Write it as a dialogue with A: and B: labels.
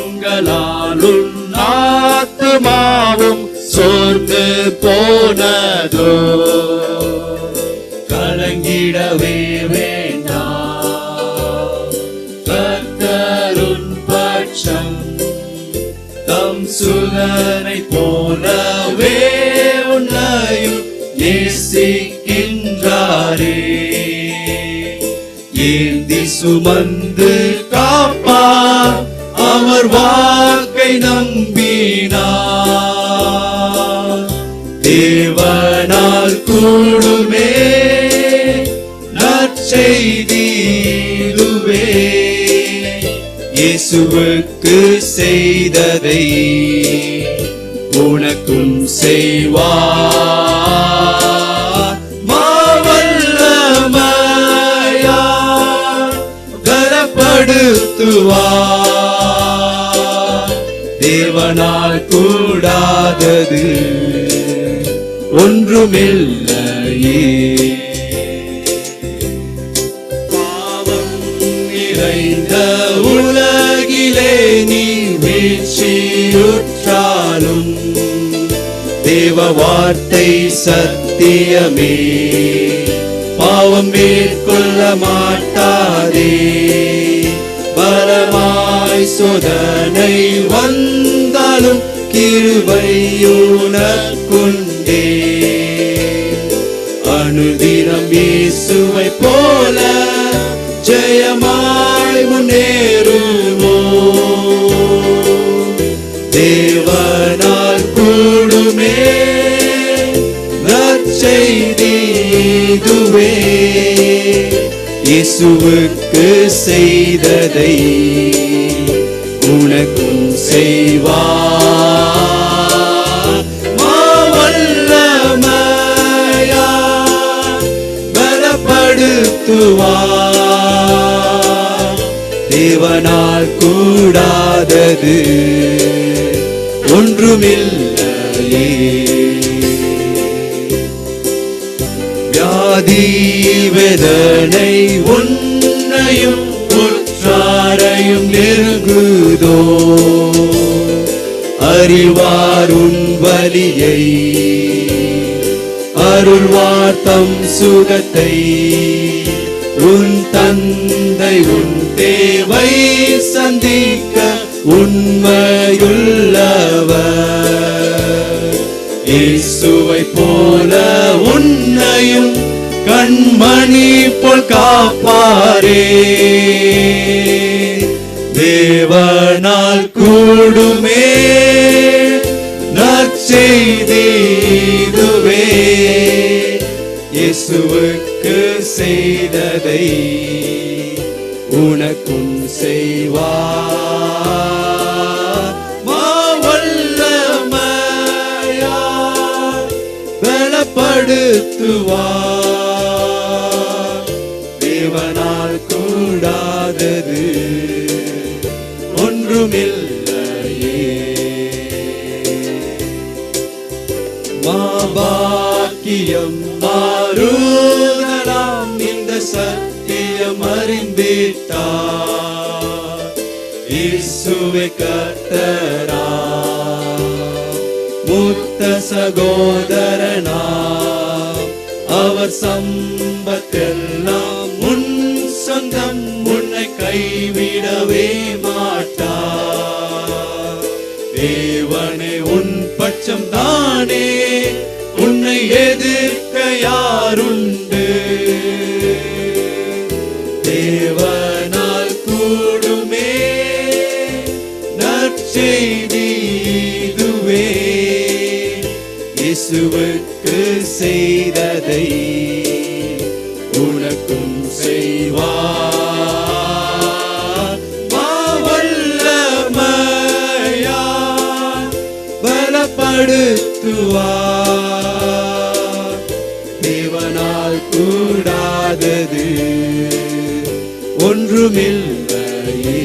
A: உங்களாலும் ஆத்மாவும் சோர்ந்து போனதோ. கலங்கிடவே வேண்டாம் பட்சம் தம் சுகனை போலவே உன்னையும் நேசிக்கின்றாரே. ஏந்தி சுமந்து காப்ப அவர் வாக்கை நம்பினார். தேவனால் கூடுமே நற்செய்திடுவே இயேசுவுக்கு செய்ததை உனக்கும் செய்வார் மாவல்லமையார் கரப்படுத்துவார். தேவனால் கூடாதது ஒன்றுமில்லையே. பாவம் நிறைந்த உலகிலே நீ வீழ்ச்சியுற்றாலும் தேவ வார்த்தை சத்தியமே. பாவம் மேற்கொள்ள மாட்டாதே. பலமாய் சோதனை நாளும் கிருபையுனக்குண்டே அனுதினம் இயேசுவை போல ஜெயமாய் முன்னேறுவோ தேவனால் கூடுமே நற்செய்தி இதுவே. இயேசுவுக்கு செய்ததை உனக்கும் செய்வார். மாவல்லமையா பலப்படுத்துவார். தேவனால் கூடாதது ஒன்றுமில்லையே. வியாதி வேதனை உன்னையும் உற்றாரையும் நே அறிவாரும் வலியை அருள்வார்த்தம் சுகத்தை உன் தந்தை உன் தேவை சந்திக்க உண்மையுள்ளவர். இயேசுவை போல உன்னையும் கண்மணி போல் காப்பாரே. தேவனால் கூடுமே இயேசுவுக்கு செய்ததை உனக்கும் செய்வார். மாவல்லமையா தேவனால் கூடாதது ஒன்றுமில்லையே. மாபாக்கியம் மாறுதலாம். இந்த சத்தியம் அறிந்திட்டார். இசுவை கத்தரா முத்த சகோதரனா. அவர் சம்பத்தெல்லாம் முன் சொந்தம் உன்னை கைவிடவே மாட்டார் தேவனே உன் பட்சம் தானே. உன்னை எதிர்க்க யாருண்டு? தேவனால் கூடுமே நற்செய்தி இதுவே. இயேசுவுக்கு செய்ததை உனக்கும் செய்வார் படுத்துவா ஒன்றுமில்லையே.